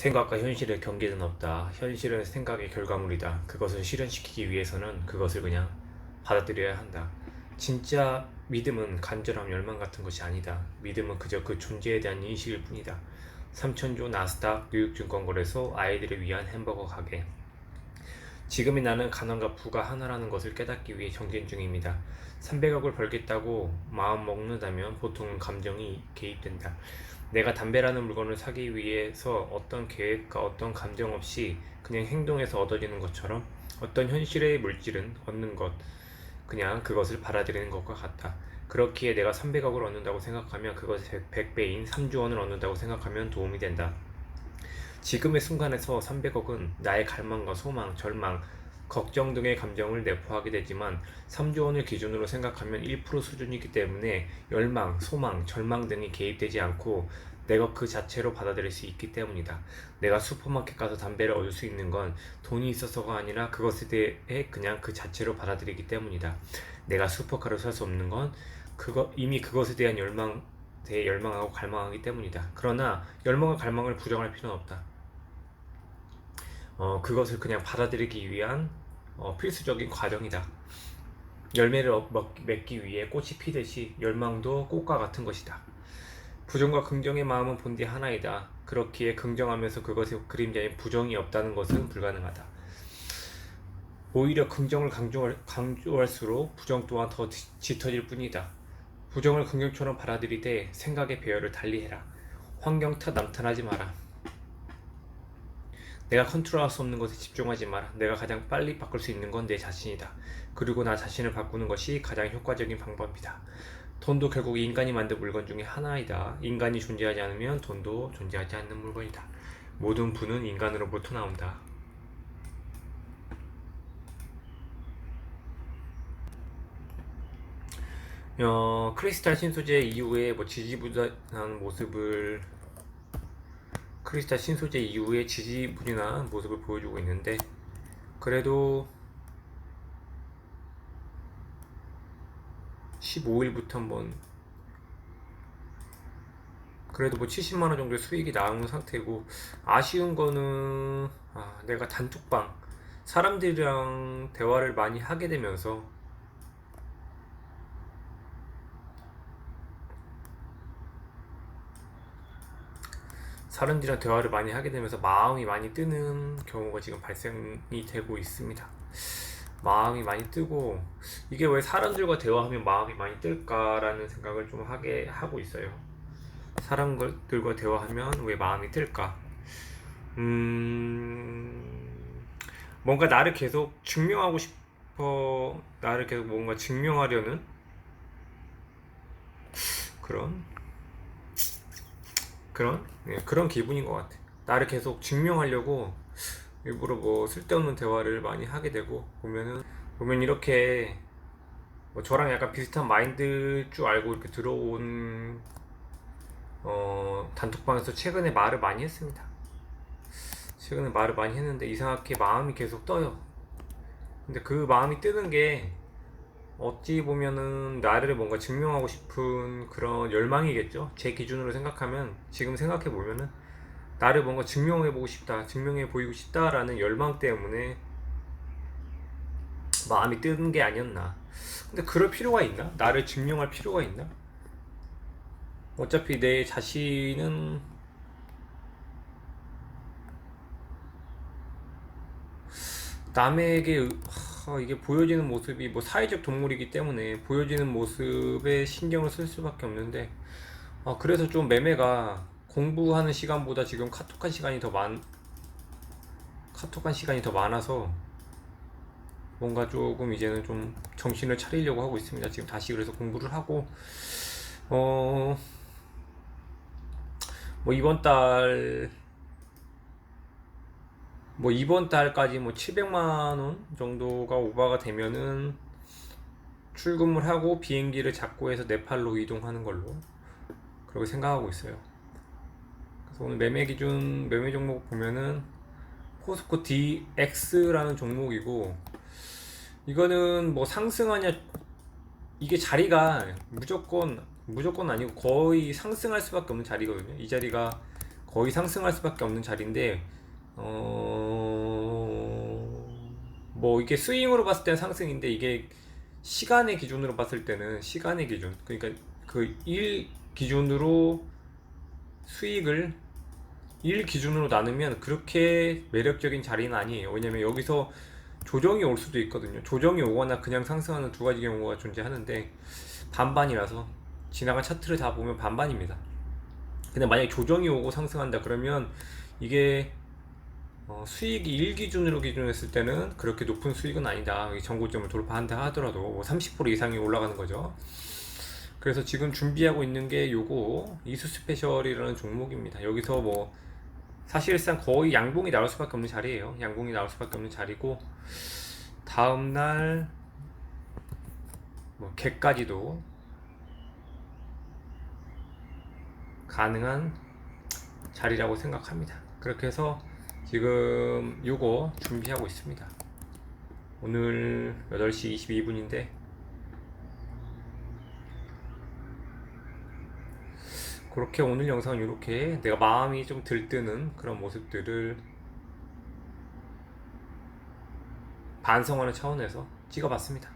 생각과 현실의 경계는 없다. 현실은 생각의 결과물이다. 그것을 실현시키기 위해서는 그것을 그냥 받아들여야 한다. 진짜 믿음은 간절함, 열망 같은 것이 아니다. 믿음은 그저 그 존재에 대한 인식일 뿐이다. 삼천조 나스닥 뉴욕증권거래소 아이들을 위한 햄버거 가게. 지금의 나는 가난과 부가 하나라는 것을 깨닫기 위해 정진 중입니다. 300억을 벌겠다고 마음 먹는다면 보통은 감정이 개입된다. 내가 담배라는 물건을 사기 위해서 어떤 계획과 어떤 감정 없이 그냥 행동에서 얻어지는 것처럼 어떤 현실의 물질은 얻는 것, 그냥 그것을 받아들이는 것과 같다. 그렇기에 내가 300억을 얻는다고 생각하면 그것의 100배인 3조 원을 얻는다고 생각하면 도움이 된다. 지금의 순간에서 300억은 나의 갈망과 소망, 절망, 걱정 등의 감정을 내포하게 되지만 3조 원을 기준으로 생각하면 1% 수준이기 때문에 열망, 소망, 절망 등이 개입되지 않고 내가 그 자체로 받아들일 수 있기 때문이다. 내가 슈퍼마켓 가서 담배를 얻을 수 있는 건 돈이 있어서가 아니라 그것에 대해 그냥 그 자체로 받아들이기 때문이다. 내가 슈퍼카를 살 수 없는 건 그거 이미 그것에 대한 열망 대해 열망하고 갈망하기 때문이다. 그러나 열망과 갈망을 부정할 필요는 없다. 어, 그것을 그냥 받아들이기 위한 어, 필수적인 과정이다. 열매를 맺기 위해 꽃이 피듯이 열망도 꽃과 같은 것이다. 부정과 긍정의 마음은 본디 하나이다. 그렇기에 긍정하면서 그것의 그림자인 부정이 없다는 것은 불가능하다. 오히려 긍정을 강조할, 강조할수록 부정 또한 더 짙- 짙어질 뿐이다. 부정을 긍정처럼 받아들이되 생각의 배열을 달리해라. 환경 탓 남탓하지 마라. 내가 컨트롤할 수 없는 것에 집중하지 마라. 내가 가장 빨리 바꿀 수 있는 건 내 자신이다. 그리고 나 자신을 바꾸는 것이 가장 효과적인 방법이다. 돈도 결국 인간이 만든 물건 중에 하나이다. 인간이 존재하지 않으면 돈도 존재하지 않는 물건이다. 모든 부는 인간으로부터 나온다. 어, 크리스탈 신소재 이후에 뭐 지지부진한 모습을 크리스탈 신소재 이후에 지지부진한 모습을 보여주고 있는데 그래도 15일부터 한번 그래도 뭐 70만 원 정도의 수익이 나온 상태고 아쉬운 거는 아, 내가 단톡방 사람들이랑 대화를 많이 하게 되면서 사람들이랑 대화를 많이 하게 되면서 마음이 많이 뜨는 경우가 지금 발생이 되고 있습니다. 마음이 많이 뜨고 이게 왜 사람들과 대화하면 마음이 많이 뜰까라는 생각을 좀 하게 하고 있어요. 사람들과 대화하면 왜 마음이 뜰까? 음, 뭔가 나를 계속 증명하고 싶어, 나를 계속 뭔가 증명하려는 그런 그런 네, 그런 기분인 것 같아. 나를 계속 증명하려고 일부러 뭐 쓸데없는 대화를 많이 하게 되고 보면은 보면 이렇게 뭐 저랑 약간 비슷한 마인드일 줄 알고 이렇게 들어온 어, 단톡방에서 최근에 말을 많이 했습니다. 최근에 말을 많이 했는데 이상하게 마음이 계속 떠요. 근데 그 마음이 뜨는 게 어찌 보면은 나를 뭔가 증명하고 싶은 그런 열망이겠죠. 제 기준으로 생각하면 지금 생각해 보면은 나를 뭔가 증명해 보고 싶다, 증명해 보이고 싶다라는 열망 때문에 마음이 뜨는 게 아니었나. 근데 그럴 필요가 있나? 나를 증명할 필요가 있나? 어차피 내 자신은 남에게 하, 이게 보여지는 모습이 뭐 사회적 동물이기 때문에 보여지는 모습에 신경을 쓸 수밖에 없는데 아, 그래서 좀 매매가 공부하는 시간보다 지금 카톡한 시간이 더 많, 카톡한 시간이 더 많아서 뭔가 조금 이제는 좀 정신을 차리려고 하고 있습니다. 지금 다시 그래서 공부를 하고, 어, 뭐 이번 달, 뭐 이번 달까지 뭐 700만 원 정도가 오버가 되면은 출금을 하고 비행기를 잡고 해서 네팔로 이동하는 걸로 그렇게 생각하고 있어요. 그래서 오늘 매매 기준 매매 종목 보면은 포스코 DX라는 종목이고 이거는 뭐 상승하냐 이게 자리가 무조건 무조건 아니고 거의 상승할 수밖에 없는 자리거든요. 이 자리가 거의 상승할 수밖에 없는 자리인데 어... 뭐 이게 스윙으로 봤을 때는 상승인데 이게 시간의 기준으로 봤을 때는 시간의 기준 그러니까 그 일 기준으로 수익을 일 기준으로 나누면 그렇게 매력적인 자리는 아니에요. 왜냐면 여기서 조정이 올 수도 있거든요. 조정이 오거나 그냥 상승하는 두 가지 경우가 존재하는데 반반이라서 지나간 차트를 다 보면 반반입니다. 근데 만약에 조정이 오고 상승한다 그러면 이게 어, 수익이 일 기준으로 기준했을 때는 그렇게 높은 수익은 아니다. 이 정고점을 돌파한다 하더라도 뭐 30% 이상이 올라가는 거죠. 그래서 지금 준비하고 있는 게 요거 이수 스페셜이라는 종목입니다. 여기서 뭐 사실상 거의 양봉이 나올 수밖에 없는 자리예요. 양봉이 나올 수밖에 없는 자리고 다음 날 뭐 개까지도 가능한 자리라고 생각합니다. 그렇게 해서 지금 요거 준비하고 있습니다. 오늘 8시 22분인데 그렇게 오늘 영상은 이렇게 내가 마음이 좀 들뜨는 그런 모습들을 반성하는 차원에서 찍어봤습니다.